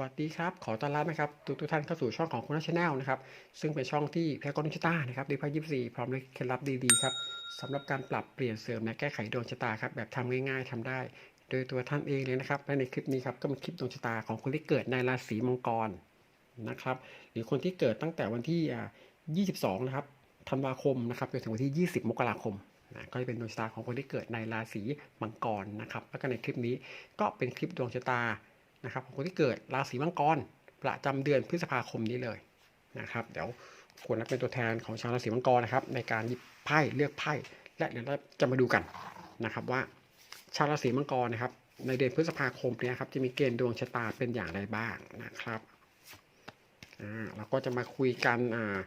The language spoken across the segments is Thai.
วัสดีครับ ขอต้อนรับนะครับทุกทุกท่านเข้าสู่ช่องของคุณนัชแนลนะครับ ซึ่งเป็นช่องที่แพกลดวงชะตานะครับดีพายิบสี่พร้อมด้วยเคล็ดลับดีๆครับสำหรับการปรับเปลี่ยนเสริมและแก้ไขดวงชะตาครับแบบทำง่าย ๆทำได้ โดยตัวท่านเองเลยนะครับและในคลิปนี้ครับก็เป็นคลิปดวงชะตาของคนที่เกิดในราศีมังกรนะครับ หรือคนที่เกิดตั้งแต่วันที่อ่า22 นะครับธันวาคมนะครับจนถึงวันที่ 20 มกราคมนะก็จะเป็นดวงชะตาของคนที่เกิดในราศีมังกรนะครับ แล้วก็ในคลิปนี้ก็เป็นคลิปดวงชะตา นะครับของคนที่เกิดราศีมังกรประจำเดือนพฤษภาคมนี้เลยนะครับเดี๋ยวควรนับเป็นตัวแทนของชาวราศีมังกรนะครับ ในการหยิบไพ่เลือกไพ่และเดี๋ยวเราจะมาดูกันนะครับว่า ชาวราศีมังกรนะครับ ในเดือนพฤษภาคมนี้ครับจะมีเกณฑ์ดวงชะตาเป็นอย่างไรบ้างนะครับอ่าเราก็จะมาคุยกันอ่า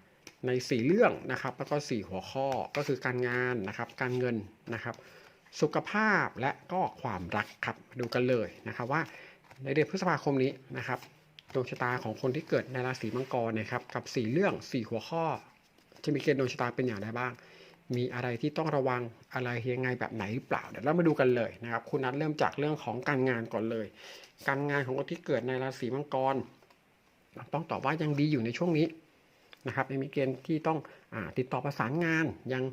ในสี่เรื่องนะครับ แล้วก็สี่หัวข้อก็คือการงานนะครับ การเงินนะครับ สุขภาพและก็ความรักครับมาดูกันเลยนะครับว่า ในเดือนพฤษภาคมนี้นะครับดวงชะตาของคนที่เกิดในราศีมังกรนะครับกับสี่เรื่องสี่หัวข้อ จะมีเกณฑ์ดวงชะตาเป็นอย่างไรบ้าง มีอะไรที่ต้องระวังอะไรยังไงแบบไหนหรือเปล่าเดี๋ยวเรามาดูกันเลยนะครับ คุณนัทเริ่มจากเรื่องของการงานก่อนเลย การงานของคนที่เกิดในราศีมังกร ต้องตอบว่ายังดีอยู่ในช่วงนี้นะครับยังมีเกณฑ์ที่ต้องอติดต่อประสานงานยัง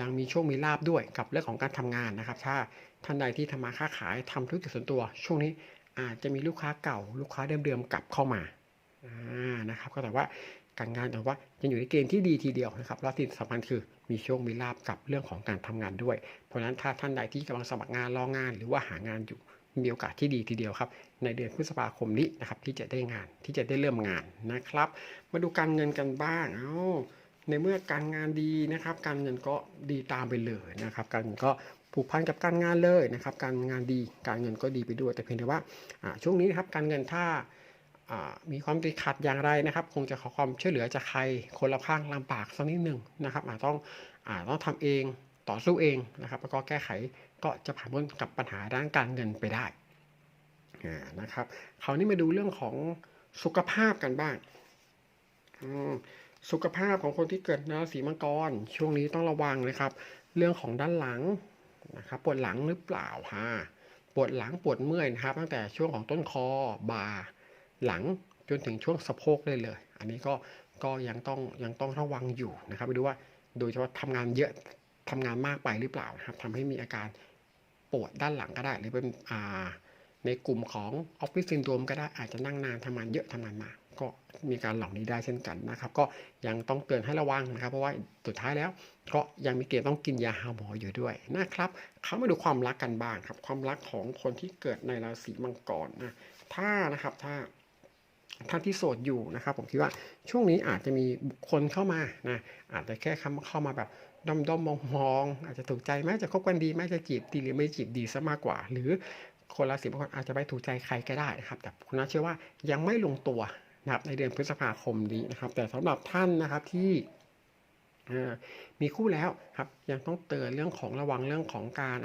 ยังมีช่วงมีลาบด้วยกับเรื่องของการทำงานนะครับ ถ้าท่านใดที่ทำมาค้าขายทำธุรกิจส่วนตัว ช่วงนี้ อาจจะมีลูกค้าเก่า ลูกค้าเดิมๆกลับเข้ามาอ่านะครับ ก็แต่ว่าการงานแต่ว่ายังอยู่ในเกณฑ์ที่ดีทีเดียวนะครับแล้วที่สำคัญคือมีโชคมีลาบกับเรื่องของการทำงานด้วย เพราะฉะนั้นถ้าท่านใดที่กำลังสมัครงานรองงาน หรือว่าหางานอยู่มีโอกาสที่ดีทีเดียวครับ ในเดือนพฤษภาคมนี้นะครับที่จะได้งานที่จะได้เริ่มงานนะครับ มาดูการเงินกันบ้างเอ้าในเมื่อการงานดีนะครับ การเงินก็ดีตามไปเลยนะครับ การเงินก็ ผูกพันกับการงานเลยนะครับ การงานดีการเงินก็ดีไปด้วย แต่เพียงแต่ว่าช่วงนี้นะครับการเงินถ้ามีความติดขัดอย่างไรนะครับ คงจะขอความช่วยเหลือจากใครคนละข้างลำบากสักนิดหนึ่งนะครับอาจต้องอาต้องทำเองต่อสู้เองนะครับแล้วก็แก้ไขก็จะผ่านพ้นกับปัญหาด้านการเงินไปได้นะครับคราวนี้มาดูเรื่องของสุขภาพกันบ้างสุขภาพของคนที่เกิดราศีมังกร ช่วงนี้ต้องระวังเลยครับ เรื่องของด้านหลัง นะครับปวดหลังหรือเปล่าฮะปวดหลังปวดเมื่อยนะครับ ตั้งแต่ช่วงของต้นคอบ่าหลังจนถึงช่วงสะโพกเลยเลย อันนี้ก็ก็ยังต้องยังต้องระวังอยู่นะครับไปดูว่าโดยเฉพาะทำงานเยอะทำงานมากไปหรือเปล่านะครับทำให้มีอาการปวดด้านหลังก็ได้ หรือเป็นอ่า ในกลุ่มของออฟฟิศซินโดรมก็ได้อาจจะนั่งนานทำงานเยอะทำงานมาก็มีการเหล่านี้ได้เช่นกันนะครับ ก็ยังต้องเตือนให้ระวังนะครับ เพราะว่าสุดท้ายแล้ว ก็ยังมีเกณฑ์ต้องกินยาหาหมออยู่ด้วยนะครับเขามาดูความรักกันบ้างครับ ความรักของคนที่เกิดในราศีมังกรนะถ้านะครับถ้าท่านที่โสดอยู่นะครับ ผมคิดว่าช่วงนี้อาจจะมีบุคคลเข้ามานะอาจจะแค่เข้าเข้ามาแบบด้อมด้อมองมองๆอาจจะถูกใจไหมจะคบกันดีไหมจะจีบดีหรือไม่จีบดีซะมากกว่า หรือ คนราศีมังกรอาจจะไปถูกใจใครก็ได้นะครับ แต่คุณนัทเชื่อว่ายังไม่ลงตัวนะครับในเดือนพฤษภาคมนี้นะครับ แต่สำหรับท่านนะครับที่มีคู่แล้วครับยังต้องเตือนเรื่องของระวังเรื่องของการ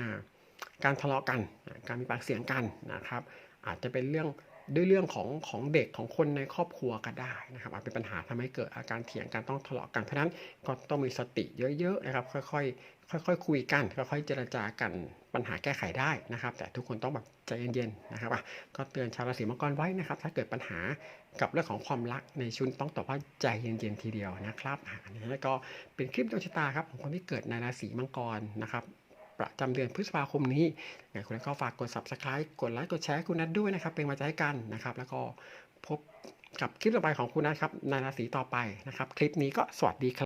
การทะเลาะกัน การมีปากเสียงกันนะครับ อาจจะเป็นเรื่อง ด้วยเรื่องของของเด็กของคนในครอบครัวก็ได้นะครับอาจเป็นปัญหาทำให้เกิดอาการเถียงกันต้องทะเลาะกันเพราะฉะนั้นก็ต้องมีสติเยอะๆนะครับ ค่อยๆค่อยๆคุยกันค่อยๆเจรจากันปัญหาแก้ไขได้นะครับ แต่ทุกคนต้องแบบใจเย็นๆนะครับก็เตือนชาวราศีมังกรไว้นะครับ ถ้าเกิดปัญหากับเรื่องของความรักในชุนต้องตอบว่าใจเย็นๆทีเดียวนะครับอันนี้ก็เป็นคลิปดวงชะตาครับของคนที่เกิดในราศีมังกรนะครับ ประจำเดือนพฤษภาคมนี้ไงคุณนัทก็ฝากกด subscribe กดไลค์กดแชร์คุณนัทด้วยนะครับ เป็นกำลังใจให้กันนะครับ แล้วก็พบกับคลิปต่อไปของคุณนัทครับในราศีต่อไปนะครับ คลิปนี้ก็สวัสดีครับ